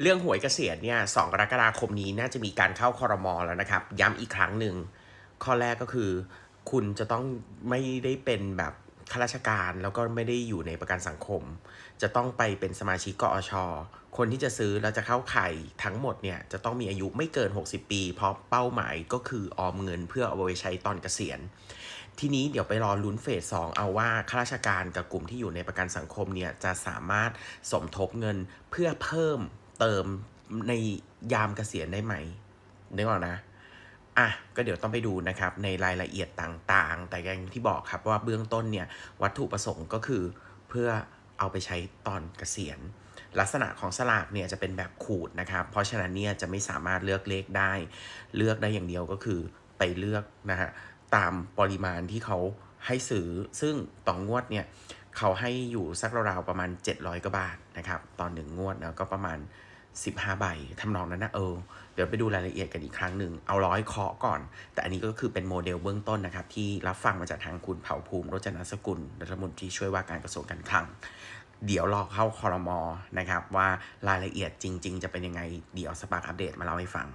เรื่องหวยเกษียณเนี่ยสองกรกฎาคมนี้น่าจะมีการเข้าคอรมอแล้วนะครับ ย้ำอีกครั้งหนึ่ง ข้อแรกก็คือ คุณจะต้องไม่ได้เป็นแบบข้าราชการแล้วก็ไม่ได้อยู่ในประกันสังคม จะต้องไปเป็นสมาชิกกอชคนที่จะซื้อแล้วจะเข้าไข่ทั้งหมดเนี่ยจะต้องมีอายุไม่เกิน 60 ปี เพราะเป้าหมายก็คือออมเงินเพื่อเอาไว้ใช้ตอนเกษียณ ทีนี้เดี๋ยวไปรอลุ้นเฟสสองเอาว่าข้าราชการกับกลุ่มที่อยู่ในประกันสังคมเนี่ยจะสามารถสมทบเงินเพื่อเพิ่ม เติมในยามเกษียณได้ไหมนึกออกนะ อะ ก็เดี๋ยวต้องไปดูนะครับ ในรายละเอียดต่างๆ แต่อย่างที่บอกครับว่าเบื้องต้นเนี่ยวัตถุประสงค์ก็คือเพื่อเอาไปใช้ตอนเกษียณ ลักษณะของสลากเนี่ยจะเป็นแบบขูดนะครับ เพราะฉะนั้นเนี่ยจะไม่สามารถเลือกเลขได้ เลือกได้อย่างเดียวก็คือไปเลือกนะฮะตามปริมาณที่เขาให้ซื้อ ซึ่งต่องวดเนี่ย เขาให้อยู่สักราวๆประมาณ 700กว่าบาทนะครับตอนหนึ่งงวดนะก็ประมาณ 15 ใบทำนองนั้นนะเออเดี๋ยวไปดูรายละเอียดกันอีกครั้งหนึ่งเอาร้อยเคาะก่อน แต่อันนี้ก็คือเป็นโมเดลเบื้องต้นนะครับ ที่รับฟังมาจากทางคุณเผ่าภูมิรจนสกุลรัฐมนตรีช่วยว่าการกระทรวงการคลังเดี๋ยวรอเข้าคอรมอนะครับว่ารายละเอียดจริง ๆ จะเป็นยังไง เดี๋ยวสปาร์คอัปเดตมาเล่าให้ฟัง